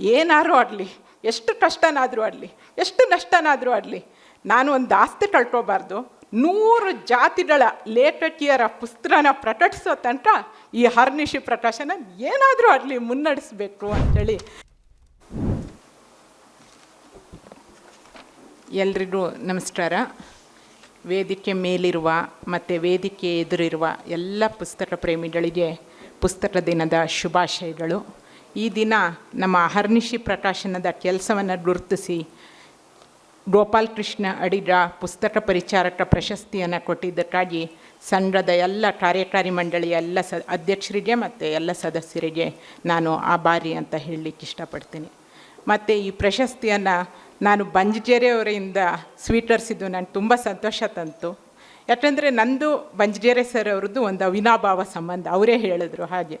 ಏನಾದರೂ ಆಗಲಿ, ಎಷ್ಟು ಕಷ್ಟನಾದರೂ ಆಗಲಿ, ಎಷ್ಟು ನಷ್ಟನಾದರೂ ಆಗಲಿ, ನಾನು ಒಂದು ಆಸ್ತಿ ಕಳ್ಕೊಬಾರ್ದು. ನೂರು ಜಾತಿಗಳ ಲೇಖಕಿಯರ ಪುಸ್ತಕನ ಪ್ರಕಟಿಸೋ ತನಕ ಈ ಹರ್ನಿಶಿ ಪ್ರಕಾಶನ ಏನಾದರೂ ಆಗಲಿ ಮುನ್ನಡೆಸಬೇಕು ಅಂಥೇಳಿ ಎಲ್ರಿಗೂ ನಮಸ್ಕಾರ. ವೇದಿಕೆ ಮೇಲಿರುವ ಮತ್ತು ವೇದಿಕೆ ಎದುರಿರುವ ಎಲ್ಲ ಪುಸ್ತಕ ಪ್ರೇಮಿಗಳಿಗೆ ಪುಸ್ತಕ ದಿನದ ಶುಭಾಶಯಗಳು. ಈ ದಿನ ನಮ್ಮ ಅಹರ್ನಿಶಿ ಪ್ರಕಾಶನದ ಕೆಲಸವನ್ನು ಗುರುತಿಸಿ ಗೋಪಾಲ್ ಕೃಷ್ಣ ಅಡಿಗ ಪುಸ್ತಕ ಪರಿಚಾರಕ ಪ್ರಶಸ್ತಿಯನ್ನು ಕೊಟ್ಟಿದ್ದಕ್ಕಾಗಿ ಸಂಘದ ಎಲ್ಲ ಕಾರ್ಯಕಾರಿ ಮಂಡಳಿಯ ಎಲ್ಲ ಸ, ಅಧ್ಯಕ್ಷರಿಗೆ ಮತ್ತು ಎಲ್ಲ ಸದಸ್ಯರಿಗೆ ನಾನು ಆಭಾರಿ ಅಂತ ಹೇಳಲಿಕ್ಕೆ ಇಷ್ಟಪಡ್ತೀನಿ. ಮತ್ತು ಈ ಪ್ರಶಸ್ತಿಯನ್ನು ನಾನು ಬಂಜಗೆರೆಯವರಿಂದ ಸ್ವೀಕರಿಸಿದ್ದು ನಾನು ತುಂಬ ಸಂತೋಷ ತಂತು. ಯಾಕಂದರೆ ನಂದು ಬಂಜಗೆರೆ ಸರ್ ಅವ್ರದ್ದು ಒಂದು ಅವಿನಾಭಾವ ಸಂಬಂಧ, ಅವರೇ ಹೇಳಿದ್ರು ಹಾಗೆ.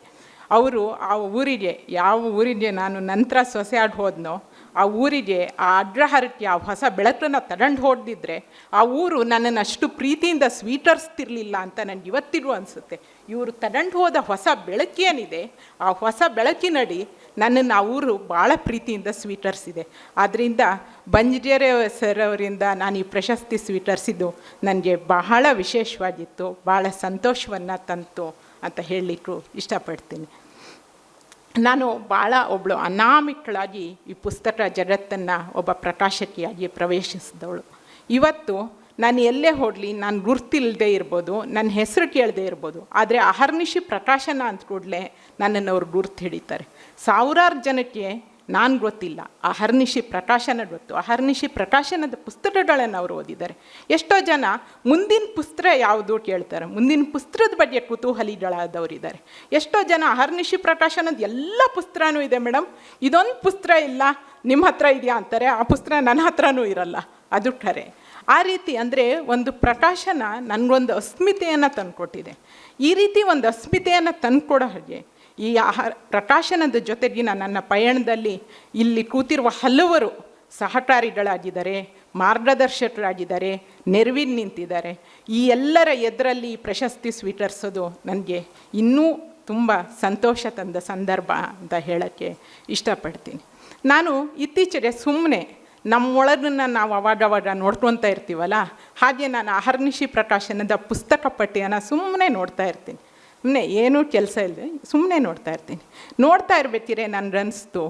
ಅವರು ಆ ಊರಿಗೆ, ಯಾವ ಊರಿಗೆ ನಾನು ನಂತರ ಸೊಸೆ ಆಡಿ ಹೋದ್ನೋ, ಆ ಊರಿಗೆ ಆ ಅಗ್ರಹಾರಕ್ಕೆ ಆ ಹೊಸ ಬೆಳಕನ್ನು ತಗೊಂಡು ಹೋದಿದ್ರೆ ಆ ಊರು ನನ್ನನ್ನು ಅಷ್ಟು ಪ್ರೀತಿಯಿಂದ ಸ್ವೀಕರಿಸ್ತಿರ್ಲಿಲ್ಲ ಅಂತ ನನಗೆ ಇವತ್ತಿಗೂ ಅನಿಸುತ್ತೆ. ಇವರು ತಗೊಂಡು ಹೋದ ಹೊಸ ಬೆಳಕೇನಿದೆ ಆ ಹೊಸ ಬೆಳಕಿನಡಿ ನನ್ನನ್ನು ಆ ಊರು ಭಾಳ ಪ್ರೀತಿಯಿಂದ ಸ್ವೀಕರಿಸಿದೆ. ಆದ್ದರಿಂದ ಬಂಜೇರೆ ಸರ್ ಅವರಿಂದ ನಾನು ಈ ಪ್ರಶಸ್ತಿ ಸ್ವೀಕರಿಸಿದ್ದು, ನನಗೆ ಬಹಳ ವಿಶೇಷವಾಗಿತ್ತು ಭಾಳ ಸಂತೋಷವನ್ನು ತಂತು. ಅಂತ ಹೇಳಲಿಕ್ಕೂ ಇಷ್ಟಪಡ್ತೀನಿ. ನಾನು ಭಾಳ ಒಬ್ಬಳು ಅನಾಮಿಕಳಾಗಿ ಈ ಪುಸ್ತಕ ಜಗತ್ತನ್ನು ಒಬ್ಬ ಪ್ರಕಾಶಕಿಯಾಗಿ ಪ್ರವೇಶಿಸಿದವಳು. ಇವತ್ತು ನಾನು ಎಲ್ಲೇ ಹೋಗಲಿ, ನಾನು ಗುರ್ತಿಲ್ಲದೆ ಇರ್ಬೋದು, ನನ್ನ ಹೆಸರು ಕೇಳದೆ ಇರ್ಬೋದು, ಆದರೆ ಅಹರ್ನಿಶಿ ಪ್ರಕಾಶನ ಅಂತ ಕೂಡಲೇ ನನ್ನನ್ನು ಅವ್ರು ಗುರ್ತು ಹಿಡಿತಾರೆ. ಸಾವಿರಾರು ಜನಕ್ಕೆ ನಾನು ಗೊತ್ತಿಲ್ಲ. ಅಹರ್ನಿಶಿ ಪ್ರಕಾಶನ ಗೊತ್ತು. ಅಹರ್ನಿಶಿ ಪ್ರಕಾಶನದ ಪುಸ್ತಕಗಳನ್ನು ಅವರು ಓದಿದ್ದಾರೆ. ಎಷ್ಟೋ ಜನ ಮುಂದಿನ ಪುಸ್ತಕ ಯಾವುದು ಕೇಳ್ತಾರೆ. ಮುಂದಿನ ಪುಸ್ತಕದ ಬಗ್ಗೆ ಕುತೂಹಲಿಗಳಾದವರಿದ್ದಾರೆ. ಎಷ್ಟೋ ಜನ ಅಹರ್ನಿಶಿ ಪ್ರಕಾಶನದ ಎಲ್ಲ ಪುಸ್ತಕನೂ ಇದೆ ಮೇಡಮ್ ಇದೊಂದು ಪುಸ್ತಕ ಇಲ್ಲ ನಿಮ್ಮ ಹತ್ರ ಇದೆಯಾ ಅಂತಾರೆ. ಆ ಪುಸ್ತಕ ನನ್ನ ಹತ್ರನೂ ಇರಲ್ಲ. ಅದು ಖರೆ ಆ ರೀತಿ ಅಂದರೆ ಒಂದು ಪ್ರಕಾಶನ ನನಗೊಂದು ಅಸ್ಮಿತೆಯನ್ನು ತಂದುಕೊಟ್ಟಿದೆ. ಈ ರೀತಿ ಒಂದು ಅಸ್ಮಿತೆಯನ್ನು ತಂದುಕೊಡೋ ಹಾಗೆ ಈ ಆಹಾರ ಪ್ರಕಾಶನದ ಜೊತೆಗಿನ ನನ್ನ ಪಯಣದಲ್ಲಿ ಇಲ್ಲಿ ಕೂತಿರುವ ಹಲವರು ಸಹಕಾರಿಗಳಾಗಿದ್ದಾರೆ, ಮಾರ್ಗದರ್ಶಕರಾಗಿದ್ದಾರೆ ನೆರವಿನ ನಿಂತಿದ್ದಾರೆ. ಈ ಎಲ್ಲರ ಎದುರಲ್ಲಿ ಪ್ರಶಸ್ತಿ ಸ್ವೀಕರಿಸೋದು ನನಗೆ ಇನ್ನೂ ತುಂಬ ಸಂತೋಷ ತಂದ ಸಂದರ್ಭ ಅಂತ ಹೇಳೋಕ್ಕೆ ಇಷ್ಟಪಡ್ತೀನಿ. ನಾನು ಇತ್ತೀಚೆಗೆ ಸುಮ್ಮನೆ ನಮ್ಮೊಳಗನ್ನ ನಾವು ಅವಾಗವಾಗ ನೋಡ್ಕೊತಾ ಇರ್ತೀವಲ್ಲ, ಹಾಗೆ ನಾನು ಅಹರ್ನಿಶಿ ಪ್ರಕಾಶನದ ಪುಸ್ತಕ ಪಟ್ಟಿಯನ್ನು ಸುಮ್ಮನೆ ನೋಡ್ತಾ ಇರ್ತೀನಿ. ಸುಮ್ಮನೆ ಏನೂ ಕೆಲಸ ಇಲ್ಲದೆ ಸುಮ್ಮನೆ ನೋಡ್ತಾ ಇರ್ತೀನಿ. ನೋಡ್ತಾ ಇರ್ಬೇಕಿರೇ ನನ್ನ ರನ್ಸ್ದು.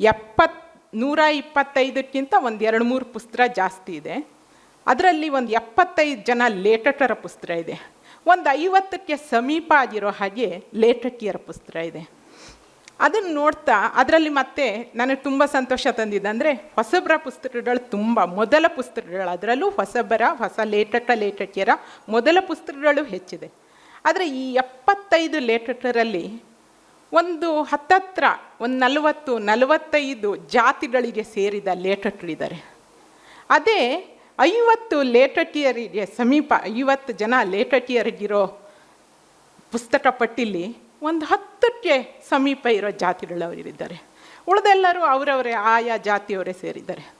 ಎಪ್ಪತ್ತು ನೂರ ಇಪ್ಪತ್ತೈದಕ್ಕಿಂತ ಒಂದು ಎರಡು ಮೂರು ಪುಸ್ತಕ ಜಾಸ್ತಿ ಇದೆ. ಅದರಲ್ಲಿ ಒಂದು ಎಪ್ಪತ್ತೈದು ಜನ ಲೇಖಕರ ಪುಸ್ತಕ ಇದೆ. ಒಂದು ಐವತ್ತಕ್ಕೆ ಸಮೀಪ ಆಗಿರೋ ಹಾಗೆ ಲೇಟಕಿಯರ ಪುಸ್ತಕ ಇದೆ. ಅದನ್ನು ನೋಡ್ತಾ ಅದರಲ್ಲಿ ಮತ್ತೆ ನನಗೆ ತುಂಬ ಸಂತೋಷ ತಂದಿದೆ ಅಂದರೆ ಹೊಸಬರ ಪುಸ್ತಕಗಳು ತುಂಬ, ಮೊದಲ ಪುಸ್ತಕಗಳು ಅದರಲ್ಲೂ ಹೊಸಬರ, ಹೊಸ ಲೇಟಕ ಲೇಖಕಿಯರ ಮೊದಲ ಪುಸ್ತಕಗಳು ಹೆಚ್ಚಿದೆ. ಆದರೆ ಈ ಎಪ್ಪತ್ತೈದು ಲೇಖಕರಲ್ಲಿ ಒಂದು ಹತ್ತತ್ರ, ಒಂದು ನಲವತ್ತು, ನಲವತ್ತೈದು ಜಾತಿಗಳಿಗೆ ಸೇರಿದ ಲೇಖಕರಿದ್ದಾರೆ. ಅದೇ ಐವತ್ತು ಲೇಖಕಿಯರಿಗೆ ಸಮೀಪ, ಐವತ್ತು ಜನ ಲೇಖಕಿಯರಿಗಿರೋ ಪುಸ್ತಕ ಪಟ್ಟಿಲಿ ಒಂದು ಹತ್ತಕ್ಕೆ ಸಮೀಪ ಇರೋ ಜಾತಿಗಳವರಿದ್ದಾರೆ. ಉಳಿದೆಲ್ಲರೂ ಅವರವರೇ, ಆಯಾ ಜಾತಿಯವರೇ ಸೇರಿದ್ದಾರೆ.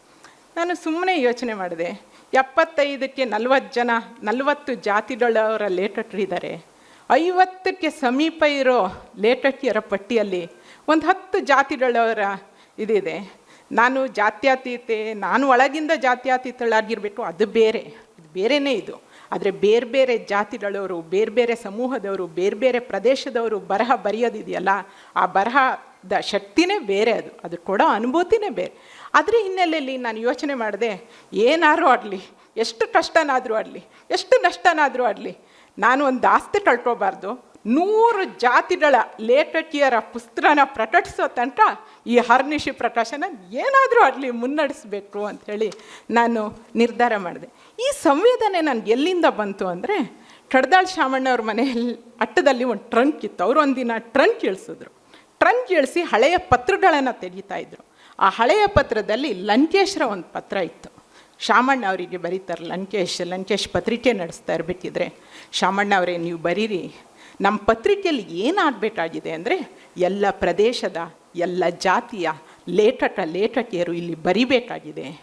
ನಾನು ಸುಮ್ಮನೆ ಯೋಚನೆ ಮಾಡಿದೆ, ಎಪ್ಪತ್ತೈದಕ್ಕೆ ನಲವತ್ತು ಜನ, ನಲವತ್ತು ಜಾತಿಗಳವರ ಲೇಖಕರಿದ್ದಾರೆ. ಐವತ್ತಕ್ಕೆ ಸಮೀಪ ಇರೋ ಲೇಖಕಿಯರ ಪಟ್ಟಿಯಲ್ಲಿ ಒಂದು ಹತ್ತು ಜಾತಿಗಳವರ ಇದಿದೆ. ನಾನು ಜಾತ್ಯತೀತೆ, ನಾನು ಒಳಗಿಂದ ಜಾತ್ಯತೀತಳಾಗಿರಬೇಕು, ಅದು ಬೇರೆ. ಇದು ಬೇರೆಯೇ ಇದು. ಆದರೆ ಬೇರೆ ಬೇರೆ ಜಾತಿಗಳವರು, ಬೇರೆ ಬೇರೆ ಸಮೂಹದವರು, ಬೇರೆ ಬೇರೆ ಪ್ರದೇಶದವರು ಬರಹ ಬರೆಯೋದಿದೆಯಲ್ಲ, ಆ ಬರಹದ ಶಕ್ತಿನೇ ಬೇರೆ ಅದು. ಅದು ಕೊಡೋ ಅನುಭೂತಿನೇ ಬೇರೆ. ಅದರ ಹಿನ್ನೆಲೆಯಲ್ಲಿ ನಾನು ಯೋಚನೆ ಮಾಡಿದೆ, ಏನಾದರೂ ಆಗಲಿ, ಎಷ್ಟು ಕಷ್ಟನಾದರೂ ಆಗಲಿ, ಎಷ್ಟು ನಷ್ಟನಾದರೂ ಆಗಲಿ ನಾನು ಒಂದು ಆಸ್ತಿ ಕಳ್ಕೊಬಾರ್ದು. ನೂರು ಜಾತಿಗಳ ಲೇಖಕಿಯರ ಪುಸ್ತಕನ ಪ್ರಕಟಿಸೋ ತನಕ ಈ ಹರ್ನಿಶಿ ಪ್ರಕಾಶನ ಏನಾದರೂ ಆಗಲಿ ಮುನ್ನಡೆಸಬೇಕು ಅಂಥೇಳಿ ನಾನು ನಿರ್ಧಾರ ಮಾಡಿದೆ. ಈ ಸಂವೇದನೆ ನನಗೆ ಎಲ್ಲಿಂದ ಬಂತು ಅಂದರೆ, ಕಡ್ದಾಳ್ ಶಾಮಣ್ಣವ್ರ ಮನೆಯಲ್ಲಿ ಅಟ್ಟದಲ್ಲಿ ಒಂದು ಟ್ರಂಕ್ ಇತ್ತು. ಅವರು ಒಂದಿನ ಟ್ರಂಕ್ ಇಳಿಸಿದ್ರು. ಟ್ರಂಕ್ ಇಳಿಸಿ ಹಳೆಯ ಪತ್ರಗಳನ್ನು ತೆಗಿತಾಯಿದ್ರು ಆ ಹಳೆಯ ಪತ್ರದಲ್ಲಿ ಲಂಕೇಶ್ರ ಒಂದು ಪತ್ರ ಇತ್ತು. ಶಾಮಣ್ಣ ಅವರಿಗೆ ಬರೀತಾರೆ ಲಂಕೇಶ್ ಲಂಕೇಶ್ ಪತ್ರಿಕೆ ನಡೆಸ್ತಾ ಇರಬೇಕಿದ್ರೆ, ಶಾಮಣ್ಣ ಅವರೇ, ನೀವು ಬರೀರಿ. ನಮ್ಮ ಪತ್ರಿಕೆಯಲ್ಲಿ ಏನಾಗಬೇಕಾಗಿದೆ ಅಂದರೆ, ಎಲ್ಲ ಪ್ರದೇಶದ, ಎಲ್ಲ ಜಾತಿಯ ಲೇಖಕ, ಲೇಖಕಿಯರು ಇಲ್ಲಿ ಬರಿಬೇಕಾಗಿದೆ.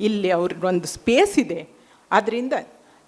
ಇಲ್ಲಿ ಅವ್ರಿಗೊಂದು ಸ್ಪೇಸ್ ಇದೆ. ಆದ್ದರಿಂದ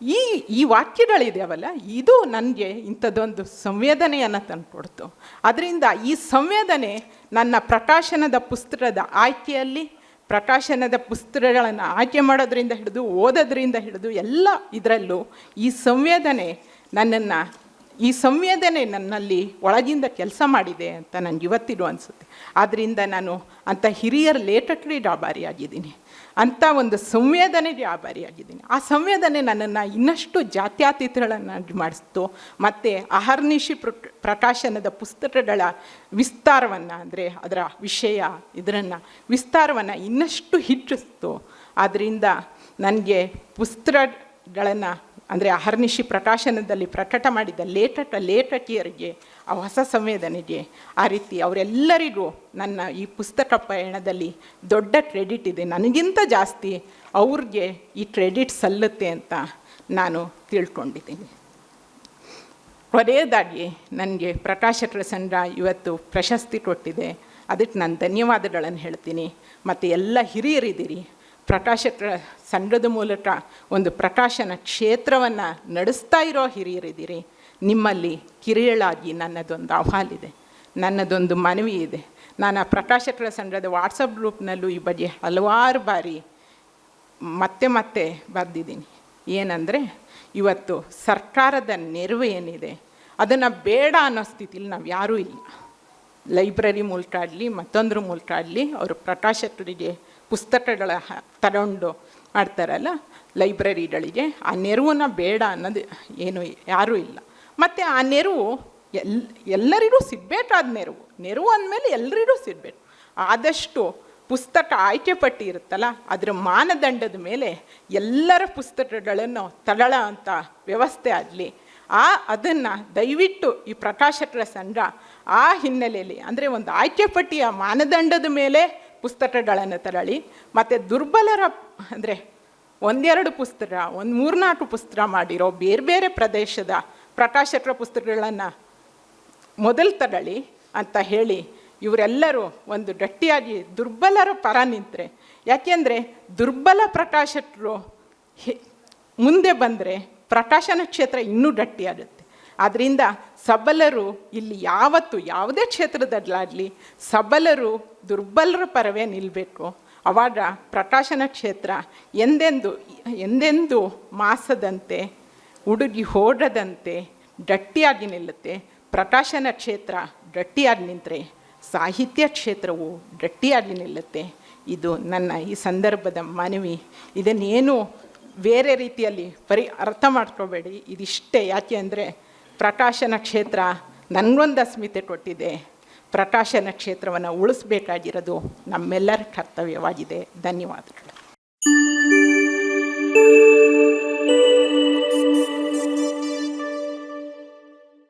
ಈ ಈ ವಾಕ್ಯಗಳಿದೆಯವಲ್ಲ ಇದು ನನಗೆ ಇಂಥದ್ದೊಂದು ಸಂವೇದನೆಯನ್ನು ತಂದುಕೊಡ್ತು. ಅದರಿಂದ ಈ ಸಂವೇದನೆ ನನ್ನ ಪ್ರಕಾಶನದ ಪುಸ್ತಕದ ಆಯ್ಕೆಯಲ್ಲಿ ಪ್ರಕಾಶನದ ಪುಸ್ತಕಗಳನ್ನು ಆಯ್ಕೆ ಮಾಡೋದ್ರಿಂದ ಹಿಡಿದು ಓದೋದ್ರಿಂದ ಹಿಡಿದು ಎಲ್ಲ ಇದರಲ್ಲೂ ಈ ಸಂವೇದನೆ ನನ್ನನ್ನು ಈ ಸಂವೇದನೆ ನನ್ನಲ್ಲಿ ಒಳಗಿಂದ ಕೆಲಸ ಮಾಡಿದೆ ಅಂತ ನನಗೆ ಇವತ್ತಿಗೂ ಅನಿಸುತ್ತೆ. ಆದ್ದರಿಂದ ನಾನು ಅಂಥ ಹಿರಿಯರ ಲೇಟಟ್ರಿ ಆಭಾರಿಯಾಗಿದ್ದೀನಿ ಅಂಥ ಒಂದು ಸಂವೇದನೆಗೆ ಆಭಾರಿಯಾಗಿದ್ದೀನಿ ಆ ಸಂವೇದನೆ ನನ್ನನ್ನು ಇನ್ನಷ್ಟು ಜಾತ್ಯಾತೀತಗಳನ್ನಾಗಿ ಮಾಡಿಸ್ತು. ಮತ್ತು ಅಹರ್ನಿಶಿ ಪ್ರ ಪ್ರಕಾಶನದ ಪುಸ್ತಕಗಳ ವಿಸ್ತಾರವನ್ನು ಅಂದರೆ ಅದರ ವಿಷಯ, ಇದರನ್ನು ವಿಸ್ತಾರವನ್ನು ಇನ್ನಷ್ಟು ಹೆಚ್ಚಿಸ್ತು ಆದ್ದರಿಂದ ನನಗೆ ಪುಸ್ತಕಗಳನ್ನು ಅಂದರೆ ಅಹರ್ನಿಶಿ ಪ್ರಕಾಶನದಲ್ಲಿ ಪ್ರಕಟ ಮಾಡಿದ ಲೇಖಕ ಲೇಖಕಿಯರಿಗೆ ಆ ಹೊಸ ಸಂವೇದನೆಗೆ, ಆ ರೀತಿ ಅವರೆಲ್ಲರಿಗೂ ನನ್ನ ಈ ಪುಸ್ತಕ ಪಯಣದಲ್ಲಿ ದೊಡ್ಡ ಕ್ರೆಡಿಟ್ ಇದೆ. ನನಗಿಂತ ಜಾಸ್ತಿ ಅವ್ರಿಗೆ ಈ ಕ್ರೆಡಿಟ್ ಸಲ್ಲುತ್ತೆ ಅಂತ ನಾನು ತಿಳ್ಕೊಂಡಿದ್ದೀನಿ. ಕೊನೆಯದಾಗಿ ನನಗೆ ಪ್ರಕಾಶಕರ ಸಂಘ ಇವತ್ತು ಪ್ರಶಸ್ತಿ ಕೊಟ್ಟಿದೆ. ಅದಕ್ಕೆ ನಾನು ಧನ್ಯವಾದಗಳನ್ನು ಹೇಳ್ತೀನಿ. ಮತ್ತು ಎಲ್ಲ ಹಿರಿಯರಿದ್ದೀರಿ. ಪ್ರಕಾಶಕರ ಸಂಘದ ಮೂಲಕ ಒಂದು ಪ್ರಕಾಶನ ಕ್ಷೇತ್ರವನ್ನು ನಡೆಸ್ತಾ ಇರೋ ಹಿರಿಯರಿದ್ದೀರಿ. ನಿಮ್ಮಲ್ಲಿ ಕಿರಿಯಳಾಗಿ ನನ್ನದೊಂದು ಅಹವಾಲಿದೆ ನನ್ನದೊಂದು ಮನವಿ ಇದೆ. ನಾನು ಆ ಪ್ರಕಾಶಕರ ಸಂಘದ ವಾಟ್ಸಪ್ ಗ್ರೂಪ್ನಲ್ಲೂ ಈ ಬಗ್ಗೆ ಹಲವಾರು ಬಾರಿ ಮತ್ತೆ ಮತ್ತೆ ಬರೆದಿದ್ದೀನಿ. ಏನಂದರೆ, ಇವತ್ತು ಸರ್ಕಾರದ ನೆರವು ಏನಿದೆ, ಅದನ್ನು ಬೇಡ ಅನ್ನೋ ಸ್ಥಿತಿಲಿ ನಾವು ಯಾರೂ ಇಲ್ಲ. ಲೈಬ್ರರಿ ಮೂಲಕ ಆಗಲಿ, ಮತ್ತೊಂದ್ರ ಮೂಲಕ ಆಗಲಿ, ಅವರು ಪ್ರಕಾಶಕರಿಗೆ ಪುಸ್ತಕಗಳ ತಗೊಂಡು ಮಾಡ್ತಾರಲ್ಲ, ಲೈಬ್ರರಿಗಳಿಗೆ. ಆ ನೆರವನ್ನ ಬೇಡ ಅನ್ನೋದು ಏನು ಯಾರೂ ಇಲ್ಲ. ಮತ್ತು ಆ ನೆರವು ಎಲ್, ಎಲ್ಲರಿಗೂ ಸಿಗಬೇಕಾದ ನೆರವು. ನೆರವು ಅಂದಮೇಲೆ ಎಲ್ಲರಿಗೂ ಸಿಗಬೇಕು. ಆದಷ್ಟು ಪುಸ್ತಕ ಆಯ್ಕೆ ಪಟ್ಟಿ ಇರುತ್ತಲ್ಲ ಅದರ ಮಾನದಂಡದ ಮೇಲೆ ಎಲ್ಲರ ಪುಸ್ತಕಗಳನ್ನು ತಗಳ ಅಂತ ವ್ಯವಸ್ಥೆ ಆಗಲಿ. ಆ, ಅದನ್ನು ದಯವಿಟ್ಟು ಈ ಪ್ರಕಾಶಕರ ಸಂಘ ಆ ಹಿನ್ನೆಲೆಯಲ್ಲಿ, ಅಂದರೆ ಒಂದು ಆಯ್ಕೆ ಪಟ್ಟಿಯ ಮಾನದಂಡದ ಮೇಲೆ ಪುಸ್ತಕಗಳನ್ನು ತರಳಿ. ಮತ್ತು ದುರ್ಬಲರ ಅಂದರೆ ಒಂದೆರಡು ಪುಸ್ತಕ ಒಂದು ಮೂರ್ನಾಲ್ಕು ಪುಸ್ತಕ ಮಾಡಿರೋ ಬೇರೆ ಬೇರೆ ಪ್ರದೇಶದ ಪ್ರಕಾಶಕರ ಪುಸ್ತಕಗಳನ್ನು ಮೊದಲು ತರಳಿ ಅಂತ ಹೇಳಿ ಇವರೆಲ್ಲರೂ ಒಂದು ಗಟ್ಟಿಯಾಗಿ ದುರ್ಬಲರ ಪರ ನಿಂತರೆ. ಯಾಕೆಂದರೆ ದುರ್ಬಲ ಪ್ರಕಾಶಕರು ಮುಂದೆ ಬಂದರೆ ಪ್ರಕಾಶನ ಕ್ಷೇತ್ರ ಇನ್ನೂ ಗಟ್ಟಿಯಾಗುತ್ತೆ. ಆದ್ದರಿಂದ ಸಬಲರು ಇಲ್ಲಿ ಯಾವತ್ತು ಯಾವುದೇ ಕ್ಷೇತ್ರದಲ್ಲಾಗಲಿ ಸಬಲರು ದುರ್ಬಲರ ಪರವೇ ನಿಲ್ಲಬೇಕು ಅವಾಗ ಪ್ರಕಾಶನ ಕ್ಷೇತ್ರ ಎಂದೆಂದು ಎಂದೆಂದು ಮಾಸದಂತೆ ಹುಡುಗಿ ಹೋಡದಂತೆ ಗಟ್ಟಿಯಾಗಿ ನಿಲ್ಲುತ್ತೆ. ಪ್ರಕಾಶನ ಕ್ಷೇತ್ರ ಗಟ್ಟಿಯಾಗಿ ನಿಂತರೆ ಸಾಹಿತ್ಯ ಕ್ಷೇತ್ರವು ಗಟ್ಟಿಯಾಗಿ ನಿಲ್ಲುತ್ತೆ. ಇದು ನನ್ನ ಈ ಸಂದರ್ಭದ ಮನವಿ. ಇದನ್ನೇನು ಬೇರೆ ರೀತಿಯಲ್ಲಿ ಪರಿ, ಅರ್ಥ ಮಾಡ್ಕೋಬೇಡಿ. ಇದಿಷ್ಟೇ ಯಾಕೆ ಅಂದರೆ ಪ್ರಕಾಶನ ಕ್ಷೇತ್ರ ನನಗೊಂದು ಅಸ್ಮಿತೆ ಕೊಟ್ಟಿದೆ. ಪ್ರಕಾಶನ ಕ್ಷೇತ್ರವನ್ನು ಉಳಿಸ್ಬೇಕಾಗಿರೋದು ನಮ್ಮೆಲ್ಲರ ಕರ್ತವ್ಯವಾಗಿದೆ. ಧನ್ಯವಾದಗಳು.